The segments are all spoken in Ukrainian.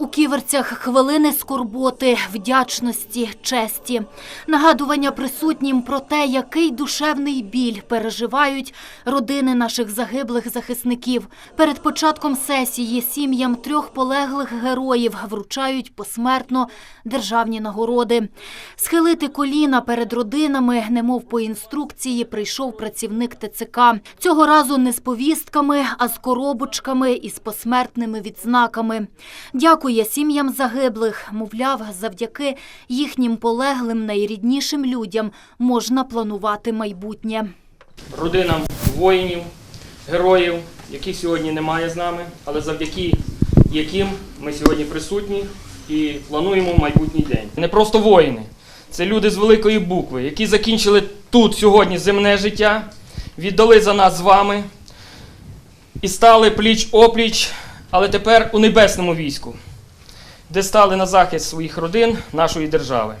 У ківерцях хвилини скорботи, вдячності, честі, нагадування присутнім про те, який душевний біль переживають родини наших загиблих захисників. Перед початком сесії сім'ям трьох полеглих героїв вручають посмертно державні нагороди. Схилити коліна перед родинами, немов по інструкції, прийшов працівник ТЦК. Цього разу не з повістками, а з коробочками із посмертними відзнаками. Дякує сім'ям загиблих. Мовляв, завдяки їхнім полеглим найріднішим людям можна планувати майбутнє. родинам воїнів, героїв, яких сьогодні немає з нами, але завдяки яким ми сьогодні присутні і плануємо майбутній день. Не просто воїни, це люди з великої букви, які закінчили тут сьогодні земне життя, віддали за нас з вами і стали пліч опліч, але тепер у небесному війську, де стали на захист своїх родин, нашої держави.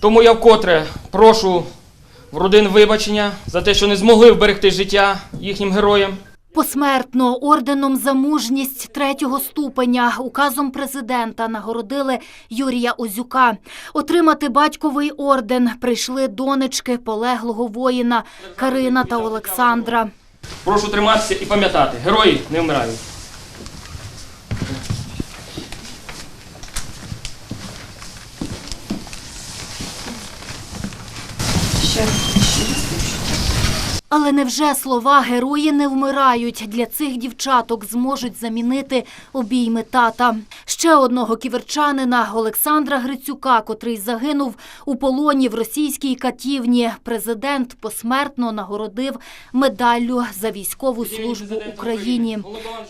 Тому я вкотре прошу в родин вибачення за те, що не змогли вберегти життя їхнім героям. Посмертно орденом за мужність третього ступеня указом президента нагородили Юрія Озюка. Отримати батьковий орден прийшли донечки полеглого воїна Карина та Олександра. Прошу триматися і пам'ятати, герої не вмирають. Але невже слова герої не вмирають для цих дівчаток зможуть замінити обійми тата? Ще одного ківерчанина Олександра Грицюка, котрий загинув у полоні в російській катівні. Президент посмертно нагородив медаллю за військову службу Україні.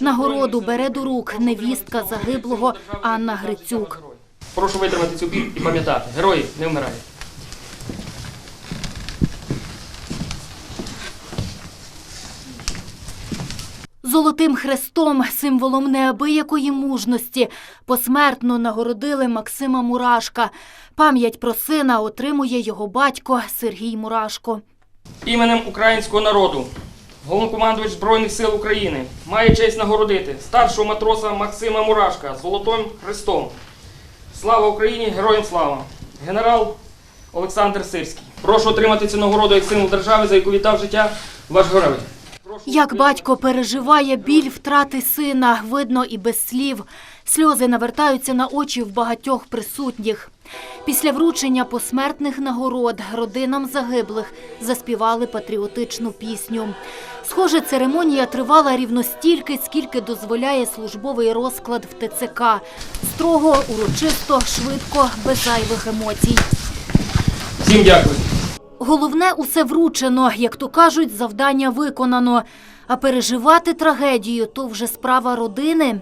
Нагороду бере до рук невістка загиблого Анна Грицюк. Прошу витримати цю біль і пам'ятати, герої не вмирають. Золотим хрестом, символом неабиякої мужності, посмертно нагородили Максима Мурашка. Пам'ять про сина отримує його батько Сергій Мурашко. Іменем українського народу головнокомандувач Збройних сил України має честь нагородити старшого матроса Максима Мурашка Золотим Хрестом. Слава Україні! Героям слава! Генерал Олександр Сирський. Прошу отримати цю нагороду як символ держави, за яку віддав життя ваш герой. Як батько переживає біль втрати сина, видно і без слів. Сльози навертаються на очі в багатьох присутніх. Після вручення посмертних нагород родинам загиблих заспівали патріотичну пісню. Схоже, церемонія тривала рівно стільки, скільки дозволяє службовий розклад в ТЦК. Строго, урочисто, швидко, без зайвих емоцій. Всім дякую. Головне усе вручено, як то кажуть, завдання виконано. А переживати трагедію то вже справа родини.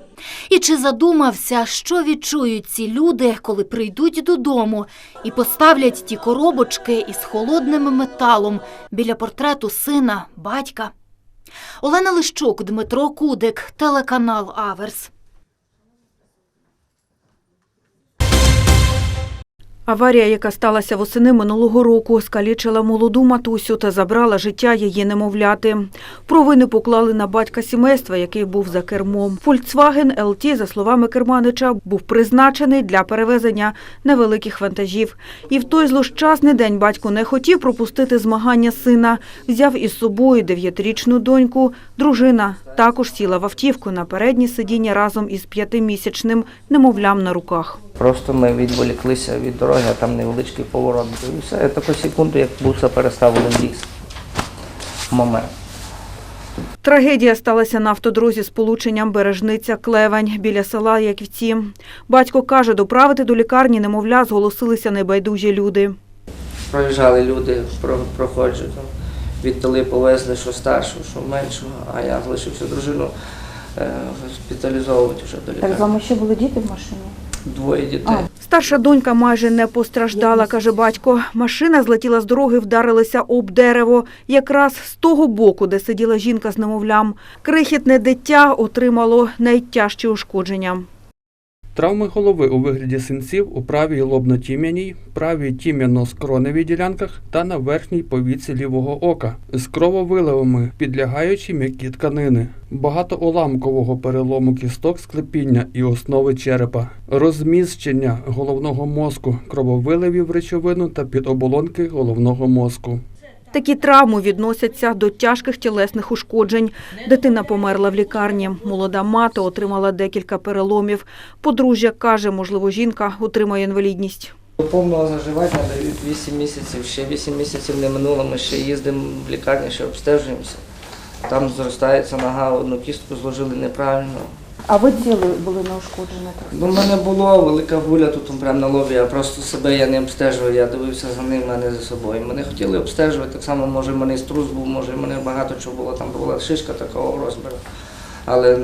І чи задумався, що відчують ці люди, коли прийдуть додому і поставлять ті коробочки із холодним металом біля портрету сина, батька? Олена Лищук, Дмитро Кудик, телеканал Аверс. Аварія, яка сталася восени минулого року, скалічила молоду матусю та забрала життя її немовляти. Провини поклали на батька сімейства, який був за кермом. Фольксваген ЛТ, за словами керманича, був призначений для перевезення невеликих вантажів. І в той злощасний день батько не хотів пропустити змагання сина. Взяв із собою дев'ятирічну доньку. Дружина також сіла в автівку на переднє сидіння разом із п'ятимісячним немовлям на руках. Просто ми відволіклися від дороги, а там невеличкий поворот. І все, я таку секунду, як буса переставили в ліс. Момент. Трагедія сталася на автодрозі з полученням Бережниця Клевень біля села Яківці. Батько каже, доправити до лікарні немовля зголосилися небайдужі люди. Проїжджали люди, про- проходжу, віддали, повезли, що старшу, що меншого, а я залишився дружину е, госпіталізовувати вже до Так з вами ще були діти в машині? Двоє дітей. Старша донька майже не постраждала, каже батько. Машина злетіла з дороги, вдарилася об дерево, якраз з того боку, де сиділа жінка з немовлям. Крихітне дитя отримало найтяжчі ушкодження. Травми голови у вигляді синців у правій лобно-тім'яній, правій тім'яно-скроневій ділянках та на верхній повіці лівого ока з крововиливами, підлягаючи м'які тканини, багато уламкового перелому кісток склепіння і основи черепа, розміщення головного мозку, крововиливів речовину та підоболонки головного мозку. Такі травми відносяться до тяжких тілесних ушкоджень. Дитина померла в лікарні. Молода мати отримала декілька переломів. Подружжя каже, можливо, жінка отримає інвалідність. Повного заживання дають 8 місяців, ще 8 місяців не минуло, ми ще їздимо в лікарню, ще обстежуємося. Там зростається нога, одну кістку зложили неправильно. А ви тіли були неушкоджені? Ну, в мене була велика гуля тут прямо на лобі, а просто себе я не обстежував, я дивився за ним, а не за собою. Мене хотіли обстежувати, так само, може, в мене і струс був, може, в мене багато чого було, там була шишка такого розміру. Але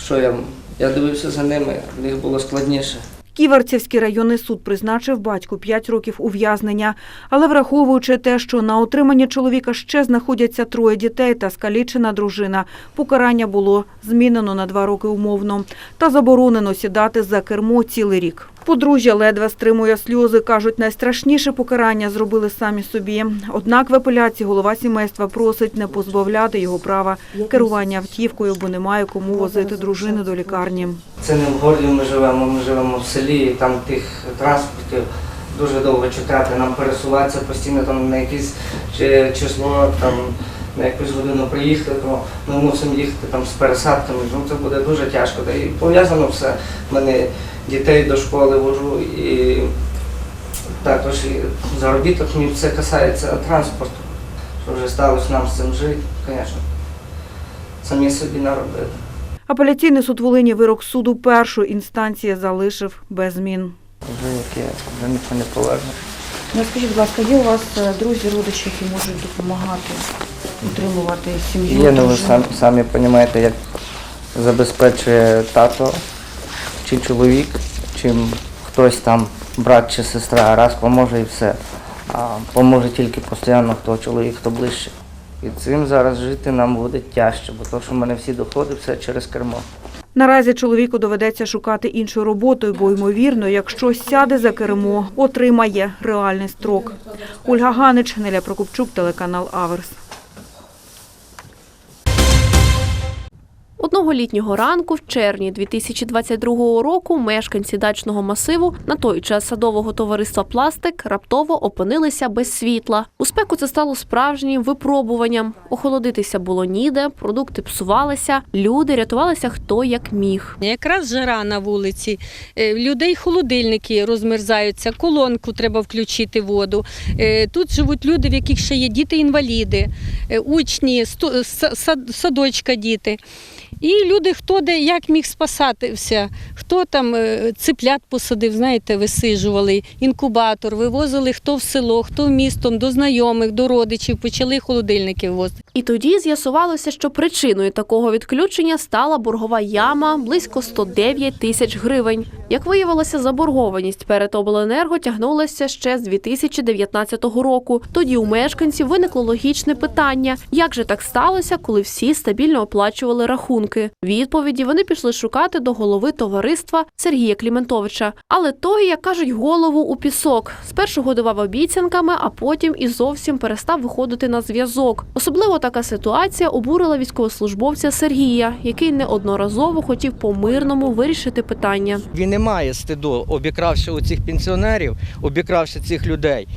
що я, я дивився за ними, в них було складніше. Ківерцівський районний суд призначив батьку 5 років ув'язнення. Але враховуючи те, що на отриманні чоловіка ще знаходяться троє дітей та скалічена дружина, покарання було змінено на 2 роки умовно та заборонено сідати за кермо цілий рік. Подружжя ледве стримує сльози. Кажуть, найстрашніше покарання зробили самі собі. Однак в апеляції голова сімейства просить не позбавляти його права керування автівкою, бо немає кому возити дружину до лікарні. Це не в Горлі ми живемо, ми живемо в селі, там тих транспортів дуже довго чекати, нам пересуватися постійно там на якесь число, там якусь годину приїхати, то ми мусимо їхати там з пересадками. Ну це буде дуже тяжко. Та і пов'язано все. В мене дітей до школи вожу і також і заробіток мені все касається транспорту. Що вже сталося нам з цим жити, звісно. Самі собі наробили. Апеляційний суд Волині вирок суду першої інстанції залишив без змін. Вже яке, вже ніхто не поверне. Ну, скажіть, будь ласка, є у вас е, друзі, родичі, які можуть допомагати утримувати сім'ю? Є, ну ви сам, самі розумієте, як забезпечує тато чи чоловік, чим хтось там, брат чи сестра, раз поможе і все. А поможе тільки постійно хто чоловік, хто ближче. І цим зараз жити нам буде тяжче, бо то, що в мене всі доходи, все через кермо. Наразі чоловіку доведеться шукати іншу роботу, бо ймовірно, якщо сяде за кермо, отримає реальний строк. Ольга Ганич, Неля Прокопчук, телеканал Аверс. Одного літнього ранку в червні 2022 року мешканці дачного масиву на той час садового товариства Пластик раптово опинилися без світла. У спеку це стало справжнім випробуванням. Охолодитися було ніде, продукти псувалися, люди рятувалися хто як міг. Якраз жара на вулиці, е, людей холодильники розмерзаються, колонку треба включити воду. Е, Тут живуть люди, в яких ще є діти-інваліди, е, учні, садочка діти. І люди, хто де як міг спасатися, хто там е, циплят посадив, знаєте, висижували, інкубатор, вивозили хто в село, хто в містом, до знайомих, до родичів, почали холодильники ввозити. І тоді з'ясувалося, що причиною такого відключення стала боргова яма близько 109 тисяч гривень. Як виявилося, заборгованість перед обленерго тягнулася ще з 2019 року. Тоді у мешканців виникло логічне питання: як же так сталося, коли всі стабільно оплачували рахунки? Відповіді вони пішли шукати до голови товариства Сергія Кліментовича. Але той, як кажуть, голову у пісок. Спершу годував обіцянками, а потім і зовсім перестав виходити на зв'язок. Особливо така ситуація обурила військовослужбовця Сергія, який неодноразово хотів по-мирному вирішити питання. Він не має стиду, обікравши у цих пенсіонерів, обікравши цих людей,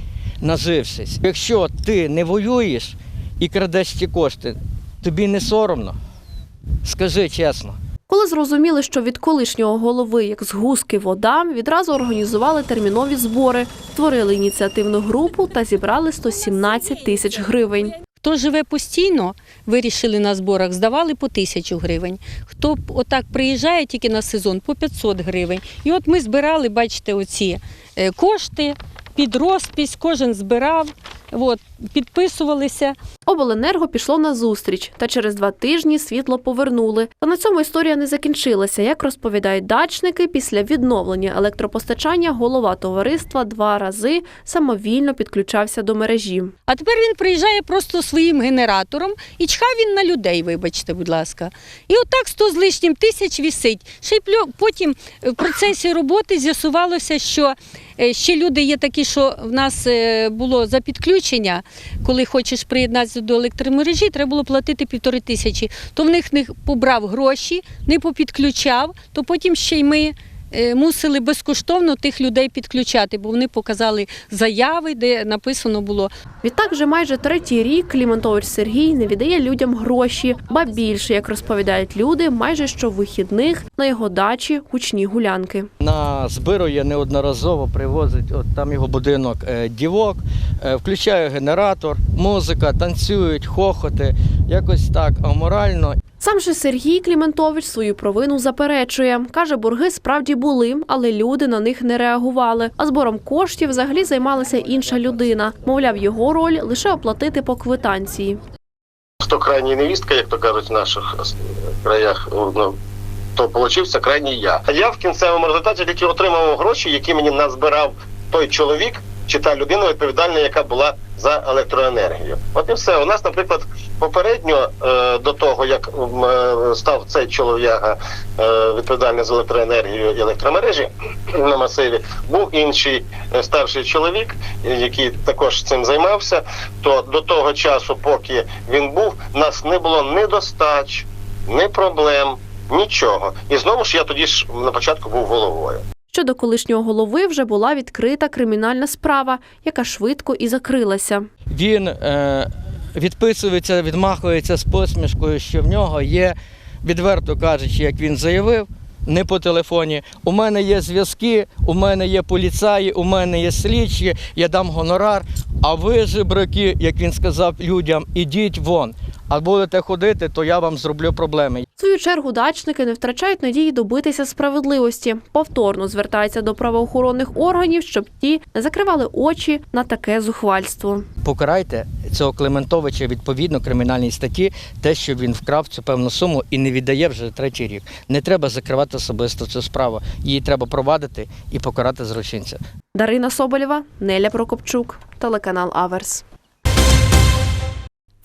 нажившись. Якщо ти не воюєш і крадеш ці кошти, тобі не соромно. Скажи чесно. Коли зрозуміли, що від колишнього голови, як з гуски вода, відразу організували термінові збори, створили ініціативну групу та зібрали 117 тисяч гривень. Хто живе постійно, вирішили на зборах, здавали по тисячу гривень. Хто отак приїжджає тільки на сезон, по 500 гривень. І от ми збирали, бачите, оці е, кошти під розпись, кожен збирав. От, підписувалися. Обленерго пішло на зустріч, та через два тижні світло повернули. Та на цьому історія не закінчилася. Як розповідають дачники, після відновлення електропостачання голова товариства два рази самовільно підключався до мережі. А тепер він приїжджає просто своїм генератором і чхав він на людей, вибачте, будь ласка. І отак 100 з лишнім тисяч вісить. Ще й потім е, в процесі роботи з'ясувалося, що е, ще люди є такі, що в нас е, було за підключення, коли хочеш приєднатися до електромережі, треба було платити півтори тисячі. То в них не побрав гроші, не попідключав, то потім ще й ми. Е, Мусили безкоштовно тих людей підключати, бо вони показали заяви, де написано було Відтак, вже майже третій рік Кліментович Сергій не віддає людям гроші, ба більше, як розповідають люди, майже щовихідних на його дачі гучні гулянки. На збирує неодноразово привозить от там його будинок е, дівок, е, включає генератор, музика, танцюють, хохоти, якось так аморально. Сам же Сергій Кліментович свою провину заперечує. Каже, борги справді були, але люди на них не реагували. А збором коштів взагалі займалася інша людина. Мовляв, його роль лише оплатити по квитанції. хто крайній невістка, як то кажуть в наших е, краях, ну, то получився крайній я. А я в кінцевому результаті тільки отримав гроші, які мені назбирав той чоловік чи та людина відповідальна, яка була за електроенергію. От і все. У нас, наприклад, попередньо е, до того, як е, став цей чолов'яга е, відповідальний за електроенергію і електромережі на масиві, був інший е, старший чоловік, який також цим займався. То до того часу, поки він був, нас не було ні достач, ні проблем, нічого. І знову ж я тоді ж на початку був головою. Щодо колишнього голови вже була відкрита кримінальна справа, яка швидко і закрилася. Він е, відписується, відмахується з посмішкою, що в нього є, відверто кажучи, як він заявив. Не по телефоні. У мене є зв'язки, у мене є поліцаї, у мене є слідчі, я дам гонорар. А ви, жебраки, як він сказав людям, ідіть вон. А будете ходити, то я вам зроблю проблеми. В свою чергу дачники не втрачають надії добитися справедливості. Повторно звертаються до правоохоронних органів, щоб ті не закривали очі на таке зухвальство. Покарайте цього Клементовича відповідно кримінальній статті, те, що він вкрав цю певну суму і не віддає вже третій рік. Не треба закривати особисто цю справу. Її треба провадити і покарати злочинця. Дарина Соболєва, Неля Прокопчук, телеканал Аверс.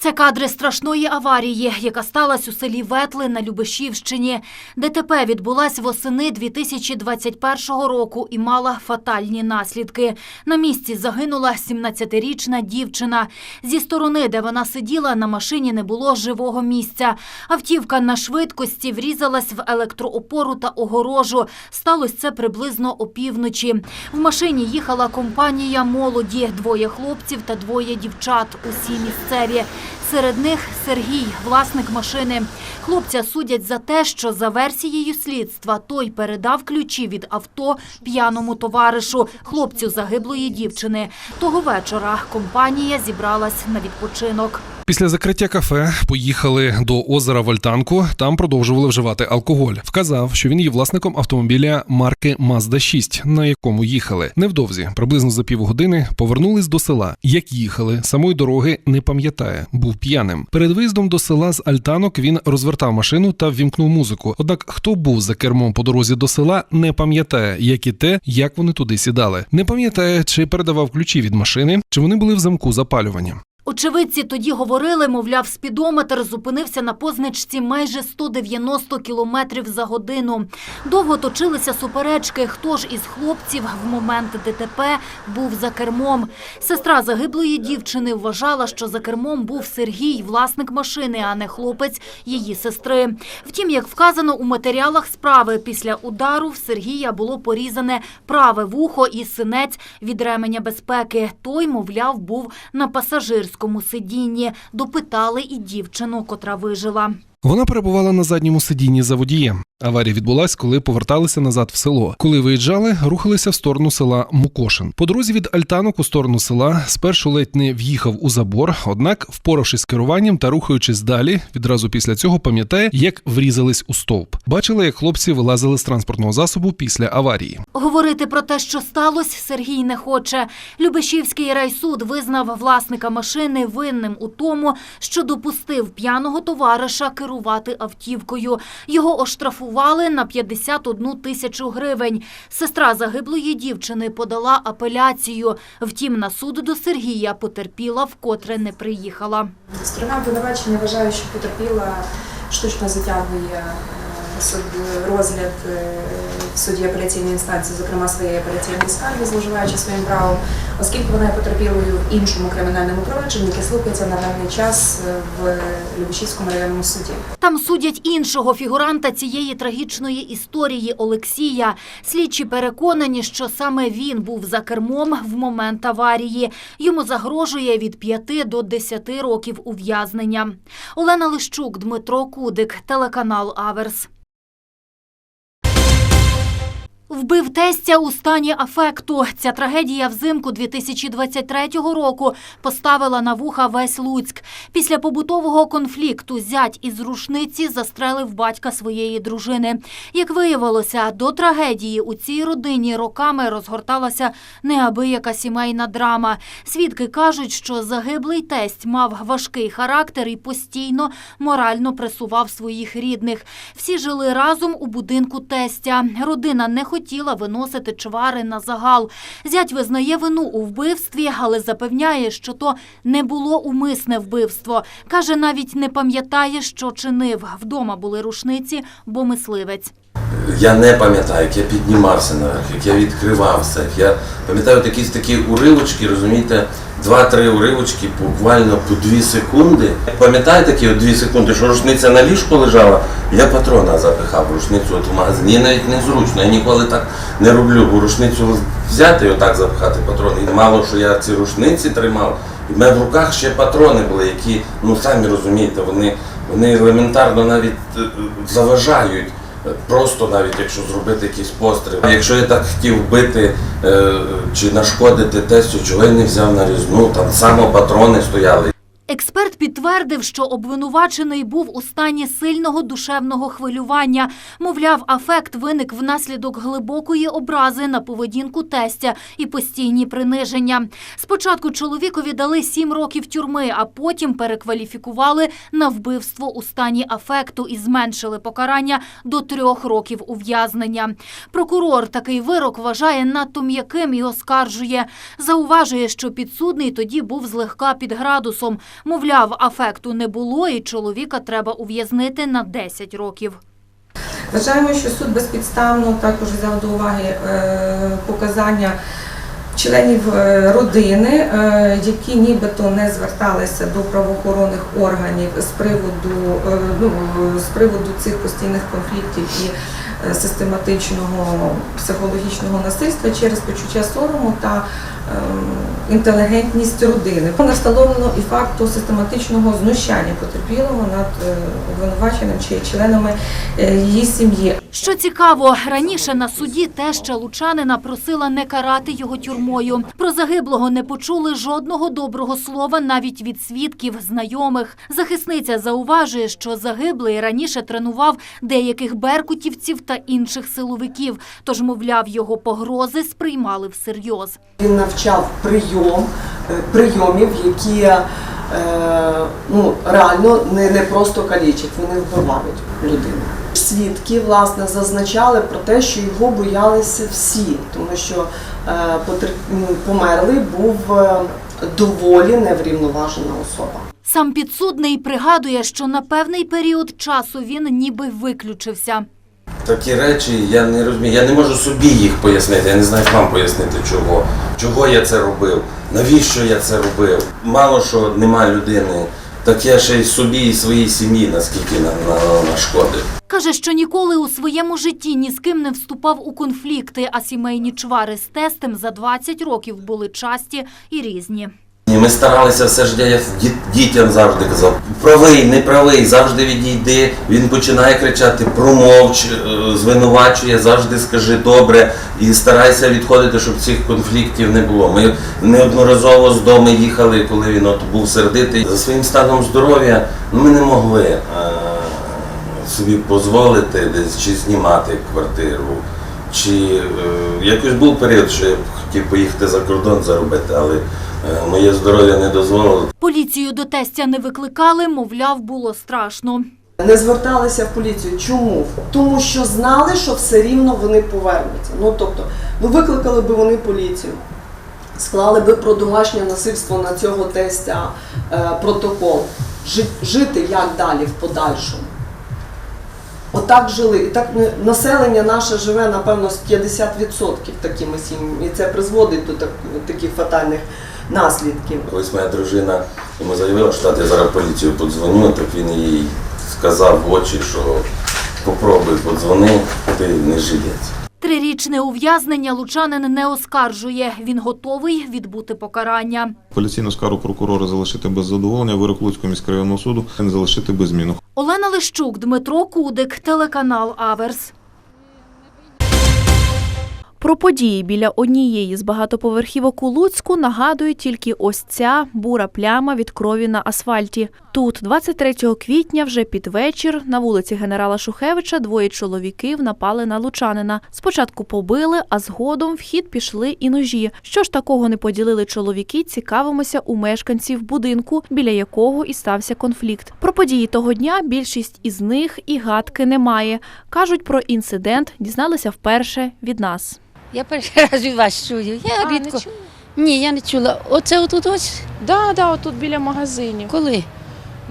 Це кадри страшної аварії, яка сталася у селі Ветли на Любешівщині. ДТП відбулась восени 2021 року і мала фатальні наслідки. На місці загинула 17-річна дівчина. Зі сторони, де вона сиділа, на машині не було живого місця. Автівка на швидкості врізалась в електроопору та огорожу. Сталося це приблизно опівночі. В машині їхала компанія молоді, двоє хлопців та двоє дівчат. Усі місцеві. Серед них Сергій, власник машини. Хлопця судять за те, що за версією слідства той передав ключі від авто п'яному товаришу, хлопцю загиблої дівчини. Того вечора компанія зібралась на відпочинок. Після закриття кафе поїхали до озера Вольтанку. Там продовжували вживати алкоголь. Вказав, що він є власником автомобіля марки Mazda 6, на якому їхали. Невдовзі, приблизно за півгодини, повернулись до села. Як їхали, самої дороги не пам'ятає, був п'яним. Перед виїздом до села з Альтанок він розвертав машину та ввімкнув музику. Однак, хто був за кермом по дорозі до села, не пам'ятає, як і те, як вони туди сідали. Не пам'ятає, чи передавав ключі від машини, чи вони були в замку запалювання. Очевидці тоді говорили, мовляв, спідометр зупинився на позначці майже 190 кілометрів за годину. Довго точилися суперечки, хто ж із хлопців в момент ДТП був за кермом. Сестра загиблої дівчини вважала, що за кермом був Сергій, власник машини, а не хлопець її сестри. Втім, як вказано у матеріалах справи, після удару в Сергія було порізане праве вухо і синець від ременя безпеки. Той, мовляв, був на пасажирському сидінні. Допитали і дівчину, котра вижила. Вона перебувала на задньому сидінні за водієм. Аварія відбулась, коли поверталися назад в село. Коли виїжджали, рухалися в сторону села Мукошин. По дорозі від Альтанок у сторону села спершу ледь не в'їхав у забор, однак, впоравшись з керуванням та рухаючись далі, відразу після цього пам'ятає, як врізались у стовп. Бачила, як хлопці вилазили з транспортного засобу після аварії. Говорити про те, що сталося, Сергій не хоче. Любешівський райсуд визнав власника машини винним у тому, що допустив п'яного товариша керувати автівкою. Його оштрафували на 51 тисячу гривень. Сестра загиблої дівчини подала апеляцію. Втім, на суд до Сергія потерпіла, вкотре не приїхала. Сторона обвинувачення вважає, що потерпіла штучно затягує розгляд е, в суді апеляційної інстанції, зокрема своєї апеляційної скарги, зловживаючи своїм правом, оскільки вона є потерпілою іншому кримінальному провадженні, яке слухається на даний час е, в Любешівському районному суді. Там судять іншого фігуранта цієї трагічної історії Олексія. Слідчі переконані, що саме він був за кермом в момент аварії. Йому загрожує від 5 до 10 років ув'язнення. Олена Лищук, Дмитро Кудик, телеканал Аверс. Вбив тестя у стані афекту. Ця трагедія взимку 2023 року поставила на вуха весь Луцьк. Після побутового конфлікту зять із рушниці застрелив батька своєї дружини. Як виявилося, до трагедії у цій родині роками розгорталася неабияка сімейна драма. Свідки кажуть, що загиблий тесть мав важкий характер і постійно морально пресував своїх рідних. Всі жили разом у будинку тестя. Родина не хотіла виносити чвари на загал. Зять визнає вину у вбивстві, але запевняє, що то не було умисне вбивство. Каже, навіть не пам'ятає, що чинив. Вдома були рушниці, бо мисливець. Я не пам'ятаю, як я піднімався наверх, як я відкривався. Я пам'ятаю такі такі уривочки, розумієте, два-три уривочки, буквально по дві секунди. Пам'ятаю такі от дві секунди, що рушниця на ліжку лежала, я патрона запихав рушницю от в магазині. Навіть незручно. Я ніколи так не роблю, бо рушницю взяти і отак запихати патрони. І мало що я ці рушниці тримав. І в мене в руках ще патрони були, які, ну самі розумієте, вони, вони елементарно навіть е, заважають. Просто навіть якщо зробити якийсь постріл. Якщо я так хотів вбити е, чи нашкодити тестю, чого я не взяв на різну, там само патрони стояли. Експерт підтвердив, що обвинувачений був у стані сильного душевного хвилювання. Мовляв, афект виник внаслідок глибокої образи на поведінку тестя і постійні приниження. Спочатку чоловікові дали сім років тюрми, а потім перекваліфікували на вбивство у стані афекту і зменшили покарання до трьох років ув'язнення. Прокурор такий вирок вважає надто м'яким і оскаржує. Зауважує, що підсудний тоді був злегка під градусом. Мовляв, афекту не було, і чоловіка треба ув'язнити на 10 років. Вважаємо, що суд безпідставно також взяв до уваги е, показання членів е, родини, е, які нібито не зверталися до правоохоронних органів з приводу, ну, з приводу цих постійних конфліктів і систематичного психологічного насильства через почуття сорому та інтелігентність родини. Не встановлено і факту систематичного знущання потерпілого над е, обвинуваченим чи членами е, її сім'ї. Що цікаво, раніше на суді теща Лучанина просила не карати його тюрмою. Про загиблого не почули жодного доброго слова навіть від свідків, знайомих. Захисниця зауважує, що загиблий раніше тренував деяких беркутівців та інших силовиків, тож, мовляв, його погрози сприймали всерйоз. Він навчав прийом, е, прийомів, які е, ну, реально не, не просто калічать, вони вбивають людину. Свідки власне зазначали про те, що його боялися всі, тому що е, померлий був е, доволі неврівноважена особа. Сам підсудний пригадує, що на певний період часу він ніби виключився. Такі речі я не розумію. Я не можу собі їх пояснити. Я не знаю, як вам пояснити чого. Чого я це робив? Навіщо я це робив? Мало що нема людини, так я ще й собі і своїй сім'ї наскільки на, на. Каже, що ніколи у своєму житті ні з ким не вступав у конфлікти, а сімейні чвари з тестем за 20 років були часті і різні. Ми старалися все життя, я дітям завжди казав, правий, не правий, завжди відійди. Він починає кричати, промовч, е, звинувачує, завжди скажи добре і старайся відходити, щоб цих конфліктів не було. Ми неодноразово з дому їхали, коли він от був сердитий. За своїм станом здоров'я ну, ми не могли е, собі дозволити десь чи знімати квартиру. Чи е, якось був період, що я хотів поїхати за кордон заробити, але моє здоров'я не дозволило. Поліцію до тестя не викликали, мовляв, було страшно. Не зверталися в поліцію. Чому? Тому що знали, що все рівно вони повернуться. Ну тобто, ну викликали би вони поліцію, склали би про домашнє насильство на цього тестя е, протокол. Жи- жити як далі в подальшому. Отак жили. І так населення наше живе, напевно, з 50% такими сім'ями. І це призводить до так, таких фатальних наслідків. Колись моя дружина йому заявила, що «Тат, я зараз поліцію подзвоню, так він їй сказав в очі, що попробуй подзвони, ти не жилець. Трирічне ув'язнення лучанин не оскаржує. Він готовий відбути покарання. Апеляційну скаргу прокурора залишити без задоволення, вирок Луцького міськрайонного суду не залишити без зміну. Олена Лищук, Дмитро Кудик, телеканал Аверс. Про події біля однієї з багатоповерхівок у Луцьку нагадує тільки ось ця бура пляма від крові на асфальті. Тут, 23 квітня, вже під вечір, на вулиці генерала Шухевича двоє чоловіків напали на лучанина. Спочатку побили, а згодом в хід пішли і ножі. Що ж такого не поділили чоловіки, цікавимося у мешканців будинку, біля якого і стався конфлікт. Про події того дня більшість із них і гадки немає. Кажуть, про інцидент дізналися вперше від нас. Я перший раз від вас чую. Я рідко. Ні, я не чула. Оце отут ось. Да, да, отут біля магазинів. Коли?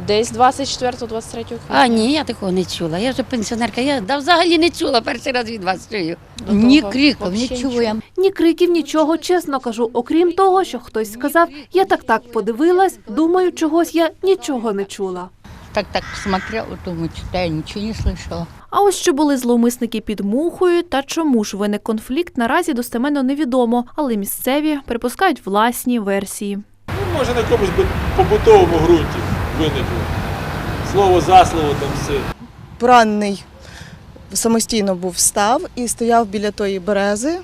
Десь 24-23 квітня. А, ні, я такого не чула. Я вже пенсіонерка. Я да, взагалі не чула. Перший раз від вас чую. До Ні того криком, не нічого. чую. Ні криків, нічого, чесно кажу. Окрім того, що хтось сказав, я так так подивилась, думаю, чогось я нічого не чула. Так, так смотрела, думаю, что я ничего не слышала. А ось що були зловмисники під мухою та чому ж виник конфлікт, наразі достеменно невідомо, але місцеві припускають власні версії. Ну, може на якомусь би- побутовому ґрунті виникло. Слово за слово там все. Поранений самостійно був встав і стояв біля тої берези,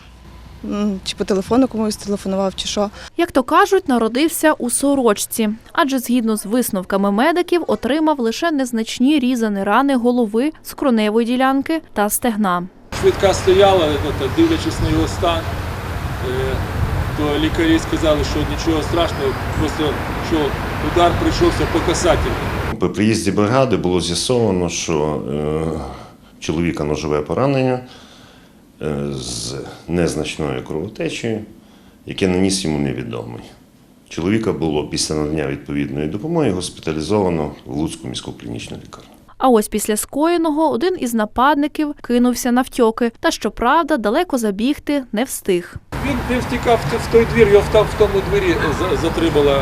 чи по телефону комусь телефонував, чи що. Як то кажуть, народився у сорочці, адже згідно з висновками медиків отримав лише незначні різані рани голови, скроневої ділянки та стегна. Швидка стояла, ну, дивлячись на його стан, е, то лікарі сказали, що нічого страшного, просто що удар прийшовся по касательному. При приїзді бригади було з'ясовано, що е, чоловіка ножове поранення е, з незначною кровотечею, яке наніс йому невідомий. Чоловіка було після надання відповідної допомоги госпіталізовано в Луцьку міську клінічну лікарню. А ось після скоєного один із нападників кинувся навтьоки, та щоправда, далеко забігти не встиг. Він, він втікав в, той двір, його в, тому двері за- затримала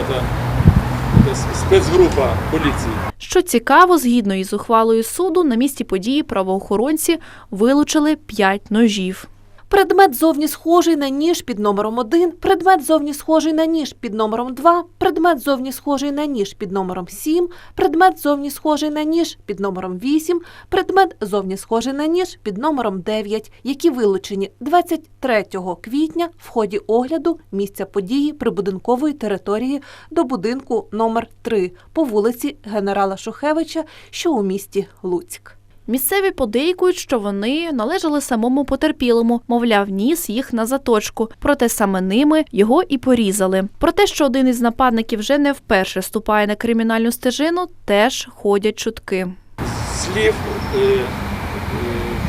спецгрупа поліції. Що цікаво, згідно із ухвалою суду, на місці події правоохоронці вилучили п'ять ножів. Предмет зовні схожий на ніж під номером 1, предмет зовні схожий на ніж під номером 2, предмет зовні схожий на ніж під номером 7, предмет зовні схожий на ніж під номером 8, предмет зовні схожий на ніж під номером 9, які вилучені 23 квітня в ході огляду місця події прибудинкової території до будинку номер 3 по вулиці генерала Шухевича, що у місті Луцьк. Місцеві подейкують, що вони належали самому потерпілому, мовляв, ніс їх на заточку. Проте саме ними його і порізали. Про те, що один із нападників вже не вперше ступає на кримінальну стежину, теж ходять чутки. Слів, е, е,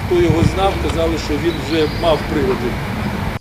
хто його знав, казали, що він вже мав приводи.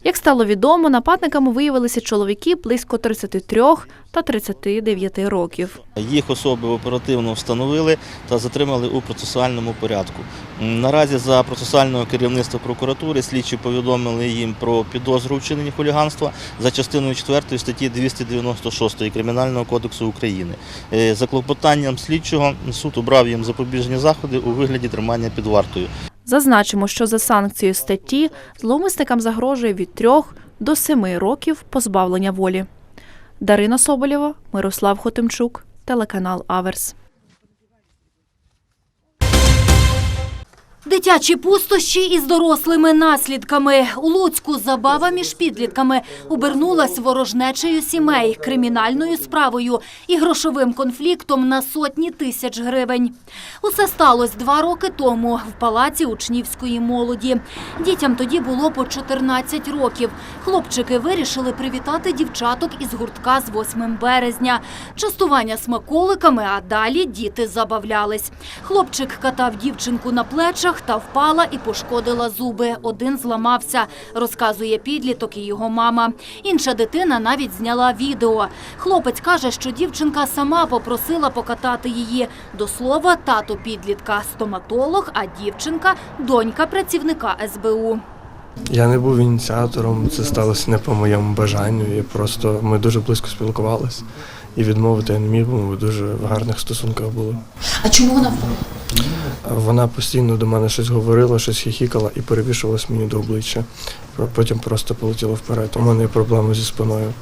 Як стало відомо, нападниками виявилися чоловіки близько 33 та 39 років. Їх особи оперативно встановили та затримали у процесуальному порядку. Наразі за процесуального керівництва прокуратури слідчі повідомили їм про підозру у вчиненні хуліганства за частиною 4 статті 296 Кримінального кодексу України. Е, За клопотанням слідчого суд обрав їм запобіжні заходи у вигляді тримання під вартою. Зазначимо, що за санкцією статті зловмисникам загрожує від 3 до 7 років позбавлення волі. Дарина Соболєва, Мирослав Хотимчук, телеканал Аверс. Дитячі пустощі із дорослими наслідками. У Луцьку забава між підлітками обернулась ворожнечею сімей, кримінальною справою і грошовим конфліктом на сотні тисяч гривень. Усе сталося два роки тому в палаці учнівської молоді. Дітям тоді було по 14 років. Хлопчики вирішили привітати дівчаток із гуртка з 8 березня. Частування смаколиками, а далі діти забавлялись. Хлопчик катав дівчинку на плечах та впала і пошкодила зуби. Один зламався, розказує підліток і його мама. Інша дитина навіть зняла відео. Хлопець каже, що дівчинка сама попросила покатати її. До слова, тато підлітка стоматолог, а дівчинка донька працівника СБУ. Я не був ініціатором, це сталося не по моєму бажанню. Просто ми дуже близько спілкувалися. І відмовити я не міг, бо ми дуже в гарних стосунках були. А чому вона впала? Вона постійно до мене щось говорила, щось хіхікала і перевішувалась мені до обличчя. Потім просто полетіла вперед. У мене є проблеми зі спиною.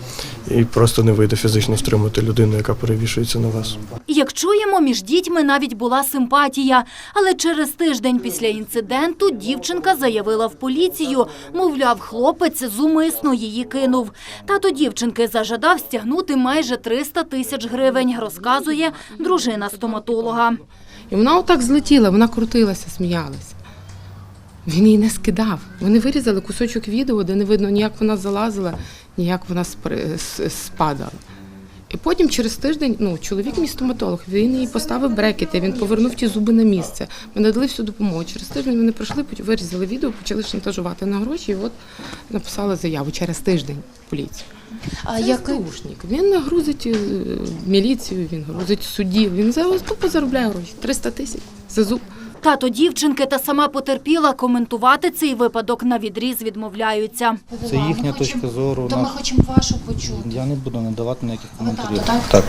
І просто не вийде фізично втримати людину, яка перевішується на вас. Як чуємо, між дітьми навіть була симпатія. Але через тиждень після інциденту дівчинка заявила в поліцію. Мовляв, хлопець зумисно її кинув. Тато дівчинки зажадав стягнути майже 300 тисяч гривень, розказує дружина стоматолога. І вона отак злетіла, вона крутилася, сміялася. Він її не скидав. Вони вирізали кусочок відео, де не видно, ні як вона залазила, ні як вона спадала. І потім через тиждень, ну, чоловік мій стоматолог, він їй поставив брекети, він повернув ті зуби на місце. Ми надали всю допомогу. Через тиждень вони прийшли, вирізали відео, почали шантажувати на гроші, і от написали заяву через тиждень поліцію. А Це як... СБУшник. Він грузить е, міліцію, він грузить суддів, він за тупо заробляє гроші. 300 тисяч за зуб. Тато дівчинки та сама потерпіла коментувати цей випадок на відріз відмовляються. Це їхня точка зору. То ми хочемо вашу почути. Я не буду надавати ніяких коментарів. так? Так.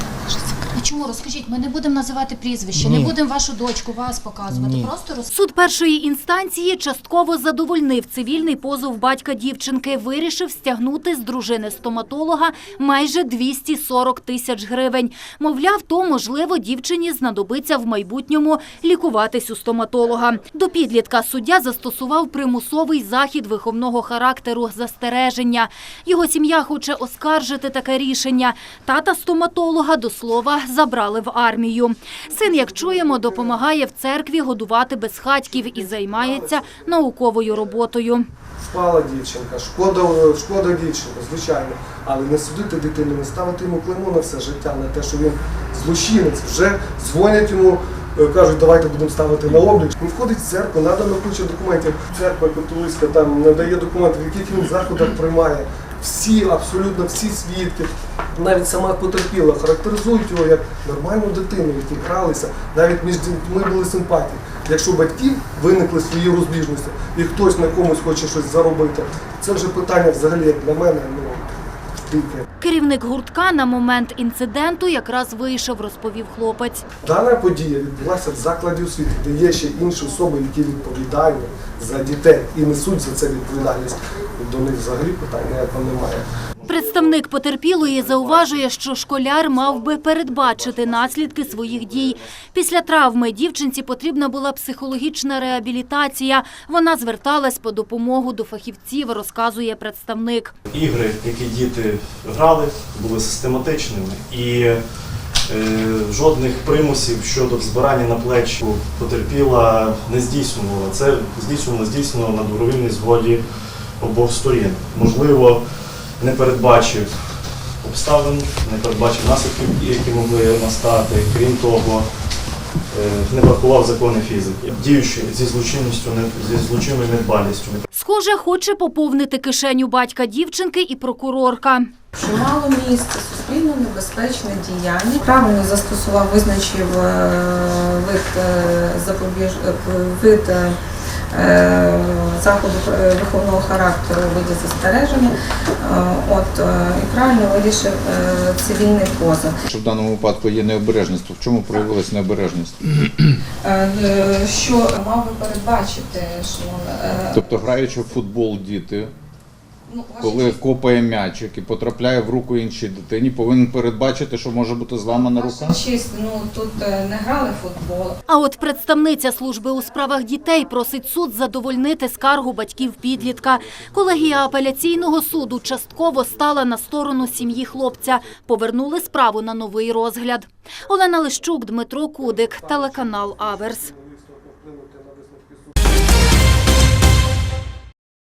А чому розкажіть? Ми не будемо називати прізвище, Ні. не будемо вашу дочку, вас показувати. Ні. Просто роз... Суд першої інстанції частково задовольнив цивільний позов батька дівчинки. Вирішив стягнути з дружини стоматолога майже 240 тисяч гривень. Мовляв, то можливо дівчині знадобиться в майбутньому лікуватись у стоматолога. До підлітка суддя застосував примусовий захід виховного характеру застереження. Його сім'я хоче оскаржити таке рішення. Тата стоматолога до слова забрали в армію. Син, як чуємо, допомагає в церкві годувати безхатьків і займається науковою роботою. Впала дівчинка, шкода, шкода дівчинка, звичайно. Але не судити дитину, не ставити йому клеймо на все життя, на те, що він злочинець. Вже дзвонять йому, е, кажуть, давайте будемо ставити на облік. Він входить в церкву, надано куча документів. Церква католицька там надає документи, в яких він заходах приймає. Всі, абсолютно всі свідки, навіть сама потерпіла, характеризують його як нормальну дитину, які гралися, навіть між дітьми були симпатії. Якщо батьків виникли свої розбіжності і хтось на комусь хоче щось заробити, це вже питання взагалі як для мене ну. Керівник гуртка на момент інциденту якраз вийшов, розповів хлопець. Дана подія відбулася в закладі освіти, де є ще інші особи, які відповідальні за дітей і несуть за це відповідальність. До них взагалі питань ніякого немає. Представник потерпілої зауважує, що школяр мав би передбачити наслідки своїх дій. Після травми дівчинці потрібна була психологічна реабілітація. Вона зверталась по допомогу до фахівців, розказує представник. Ігри, які діти грали, були систематичними і е, жодних примусів щодо збирання на плечі потерпіла не здійснювала. Це здійснювало здійснено на добровільній згоді обох сторін. Можливо, не передбачив обставин, не передбачив наслідків, які могли настати. Крім того, е, не врахував закони фізики, діючи зі злочинністю, не- зі злочинною недбалістю. Схоже, хоче поповнити кишеню батька дівчинки і прокурорка. Чимало місце суспільно небезпечне діяння. Правильно застосував, визначив е, вид е, запобіж вид заходу е, виховного характеру у виді застереження. Е, От е, і правильно вирішив е, цивільний позов. Що в даному випадку є необережність, то в чому проявилася необережність? Е, е, Що мав би передбачити, що е, Тобто, граючи в футбол діти, коли копає м'ячик і потрапляє в руку іншій дитині, повинен передбачити, що може бути зламана рука? Честь, ну тут е, не грали футбол. А от представниця служби у справах дітей просить суд задовольнити скаргу батьків підлітка. Колегія апеляційного суду частково стала на сторону сім'ї хлопця. Повернули справу на новий розгляд. Олена Лищук, Дмитро Кудик, телеканал Аверс.